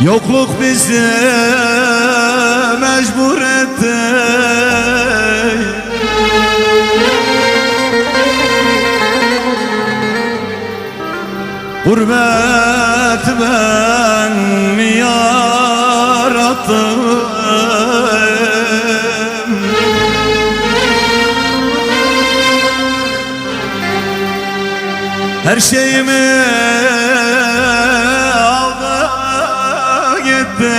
Yokluk bizi mecbur etti Gurbet ben mi yarattım? Her şeyimi gitti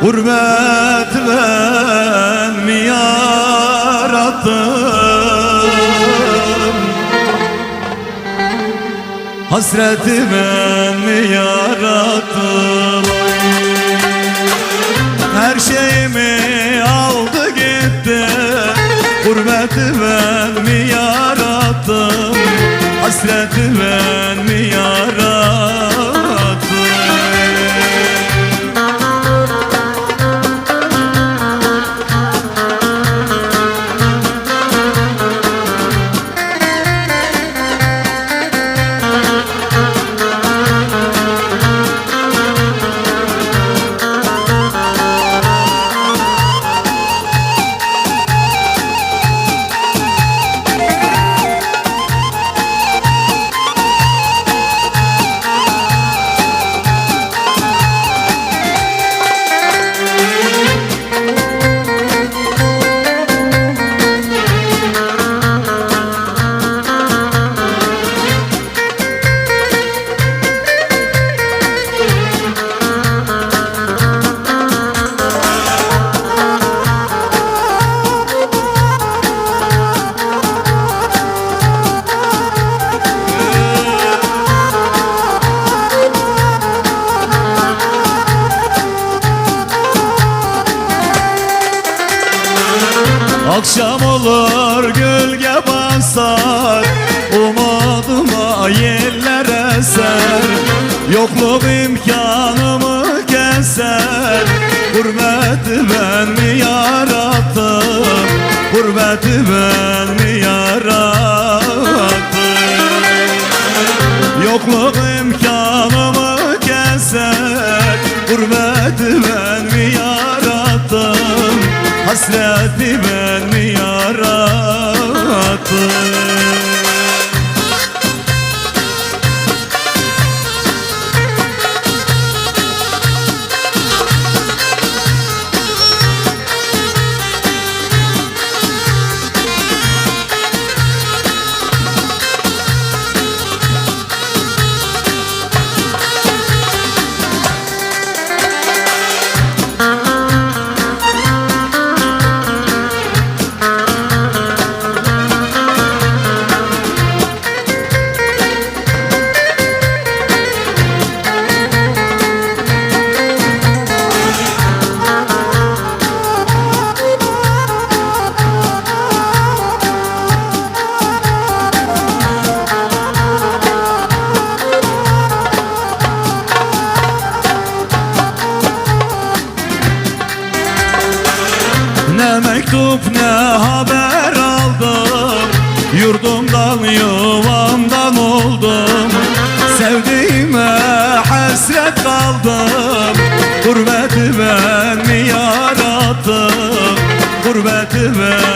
Gurbet ben mi yarattım Hasreti ben mi yarattım her şeyimi aldı gitti. Gurbeti Akşam olur gölge basar Umudıma yeller eser Yokluk imkanımı keser Gurbeti ben mi yarattım Gurbeti ben mi yarattım Yokluk Hasreti ben mi mektup ne haber aldım? Yurdumdan yuvamdan oldum. Sevdiğime hasret kaldım. Gurbeti ben mi yarattım Gurbeti ben